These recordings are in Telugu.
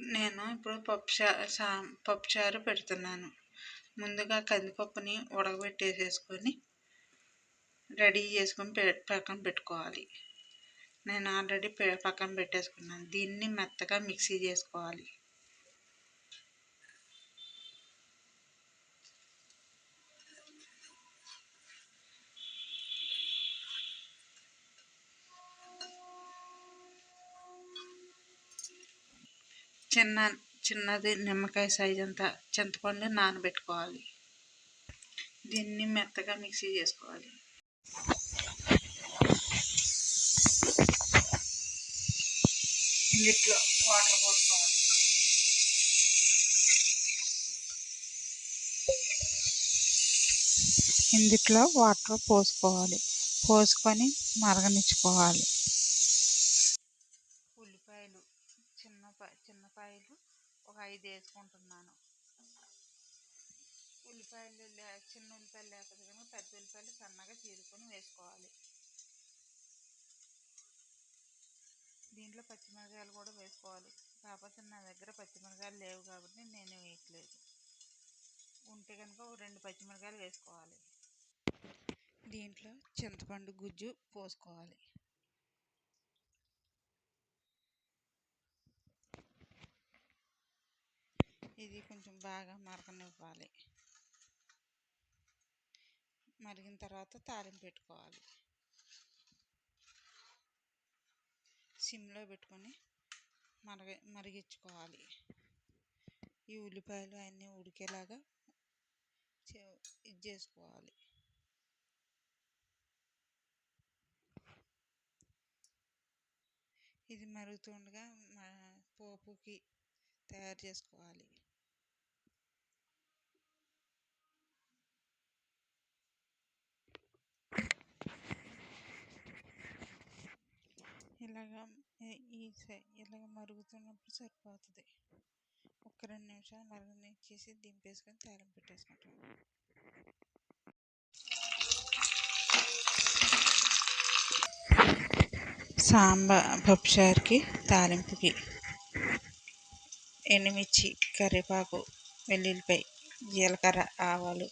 నేను ఇప్పుడు పప్పు సా పప్పుచారు పెడుతున్నాను. ముందుగా కందిపప్పుని ఉడకబెట్టేసేసుకొని రెడీ చేసుకొని పక్కన పెట్టుకోవాలి. నేను ఆల్రెడీ పక్కన పెట్టేసుకున్నాను. దీన్ని మెత్తగా మిక్సీ చేసుకోవాలి. చిన్న చిన్నది నిమ్మకాయ సైజ్ అంతా చింతపండు నానబెట్టుకోవాలి. దీన్ని మెత్తగా మిక్సీ చేసుకోవాలి. ఇందులో వాటర్ పోసుకోవాలి. ఇందులో వాటర్ పోసుకోవాలి. పోసుకొని మరగనిచ్చుకోవాలి ఉల్లిపాయలు చిన్న చిన్నపాయలు ఒక ఐదు వేసుకుంటున్నాను. ఉల్లిపాయలు చిన్న ఉల్లిపాయలు లేకపోతే కనుక పెద్ద ఉల్లిపాయలు సన్నగా చీరుకొని వేసుకోవాలి. దీంట్లో పచ్చిమిరకాయలు కూడా వేసుకోవాలి. కాకపోతే నా దగ్గర పచ్చిమిరకాయలు లేవు కాబట్టి నేను వేయట్లేదు. ఉంటే కనుక రెండు పచ్చిమిరకాయలు వేసుకోవాలి. దీంట్లో చింతపండు గుజ్జు పోసుకోవాలి. ఇది కొంచెం బాగా మరగనివ్వాలి. మరిగిన తర్వాత తాలింపు పెట్టుకోవాలి. సిమ్లో పెట్టుకొని మరగ మరిగించుకోవాలి. ఈ ఉల్లిపాయలు అన్నీ ఉడికేలాగా ఇది చేసుకోవాలి. ఇది మరుగుతుండగా పోపుకి తయారు చేసుకోవాలి. ఇలాగా ఈ ఇలాగ మరుగుతున్నప్పుడు సరిపోతుంది. ఒక రెండు నిమిషాలు మరగనిచ్చేసి దింపేసుకొని తాలింపు పెట్టేసుకుంటాం. సాంబార్ పప్పుచారుకి తాలింపుకి ఎండుమిర్చి కరివేపాకు వెల్లుల్లిపాయ జీలకర్ర ఆవాలు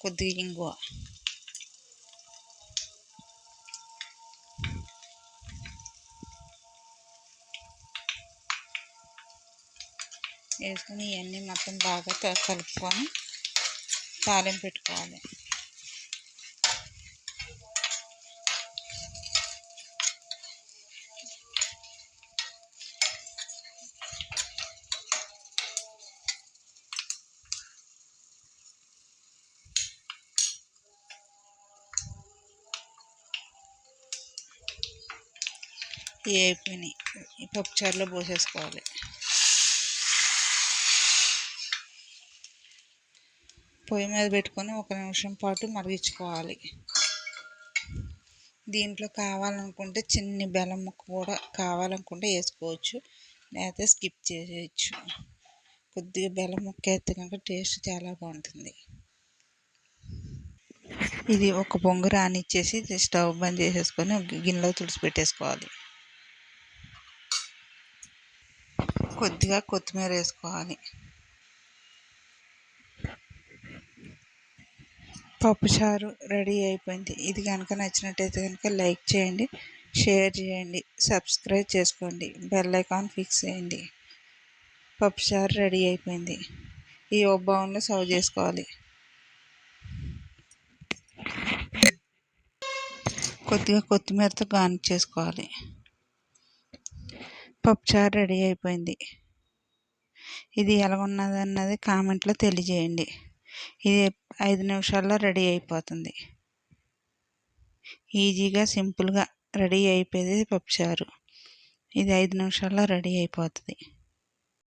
కొద్దిగా ఇంగువ. వేసుకొని ఇవన్నీ మొత్తం బాగా కలుపుకొని తాలింపు పెట్టుకోవాలి. అయిపోయినాయి పప్పుచారులో పోసేసుకోవాలి. పొయ్యి మీద పెట్టుకొని ఒక నిమిషం పాటు మరిగించుకోవాలి. దీంట్లో కావాలనుకుంటే చిన్ని బెల్లం ముక్క కూడా కావాలనుకుంటే వేసుకోవచ్చు. లేకపోతే స్కిప్ చేసేయచ్చు కొద్దిగా బెల్లం ముక్క వేస్తే కనుక టేస్ట్ చాలా బాగుంటుంది. ఇది ఒక పొంగు రానిచ్చేసి స్టవ్ బంద్ చేసేసుకొని గిన్నెలో తుడిచి పెట్టేసుకోవాలి. కొద్దిగా కొత్తిమీర వేసుకోవాలి. పప్పుచారు రెడీ అయిపోయింది. ఇది కనుక నచ్చినట్టయితే కనుక లైక్ చేయండి షేర్ చేయండి సబ్స్క్రైబ్ చేసుకోండి బెల్ ఐకాన్ ఫిక్స్ చేయండి. పప్పుచారు రెడీ అయిపోయింది. ఈ ఓ బౌన్లో సర్వ్ చేసుకోవాలి. కొద్దిగా కొత్తిమీరతో గార్నిష్ చేసుకోవాలి. పప్పుచారు రెడీ అయిపోయింది. ఇది ఎలా ఉన్నది అన్నది కామెంట్లో తెలియజేయండి. ఇది ఐదు నిమిషాల్లో రెడీ అయిపోతుంది. ఈజీగా సింపుల్గా రెడీ అయిపోయేది పప్పుచారు. ఇది ఐదు నిమిషాల్లో రెడీ అయిపోతుంది.